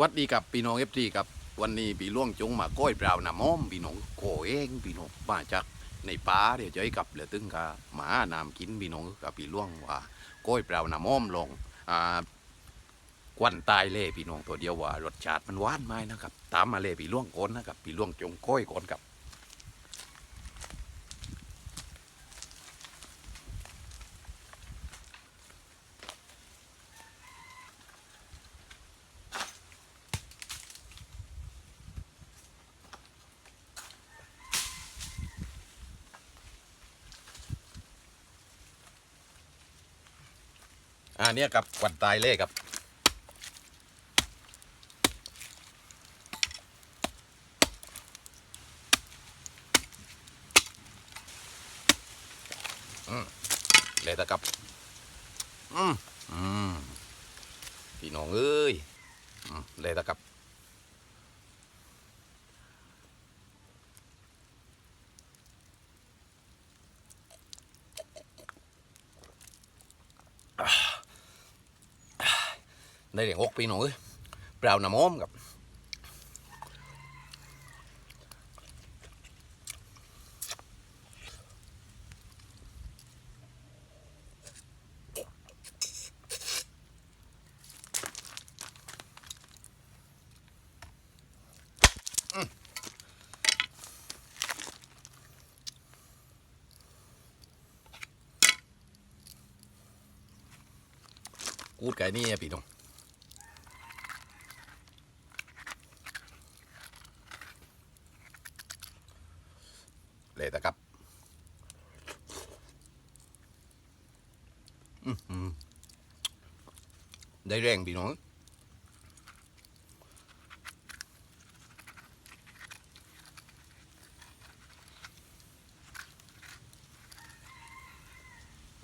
วัดดีกับพี่น้องเอฟซีครับวันนี้พี่ล่วงจงมาก้อยเปล่าหน้ำม้อมพี่น้องโกเองพี่น้องมาจากในป่าเดี๋ยวจะให้กลับเหลือตึงกะหมาน้ำกินพี่น้องกับพี่ล่วงว่าก้อยเปล่าหน้ำม้อมลงอ่ากวันตายเล่พี่น้องตัวเดียวว่ารสชาติมันหวานไหมนะครับตามมาเล่พี่ล่วงก้นนะครับพี่ล่วงจงก้อยก้นกับ อ่าเนี่ยกับกวันตายเล่ครับ อืมเลยตะกับ อืมอืมพี่น้องเอ้ย อืมเลยตะกับ ได้เหลียงอกพี่น้องเอ้ยเปล่าหน้ำม้อมกับกูดไก่นี่พี่น้อง เลยนะครับได้แรงพี่น้อง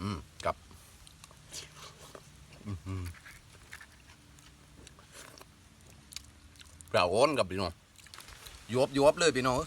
อืมกับอื้อหือเปล่าอ้อนกับพี่น้องยวบยวบเลยพี่น้อง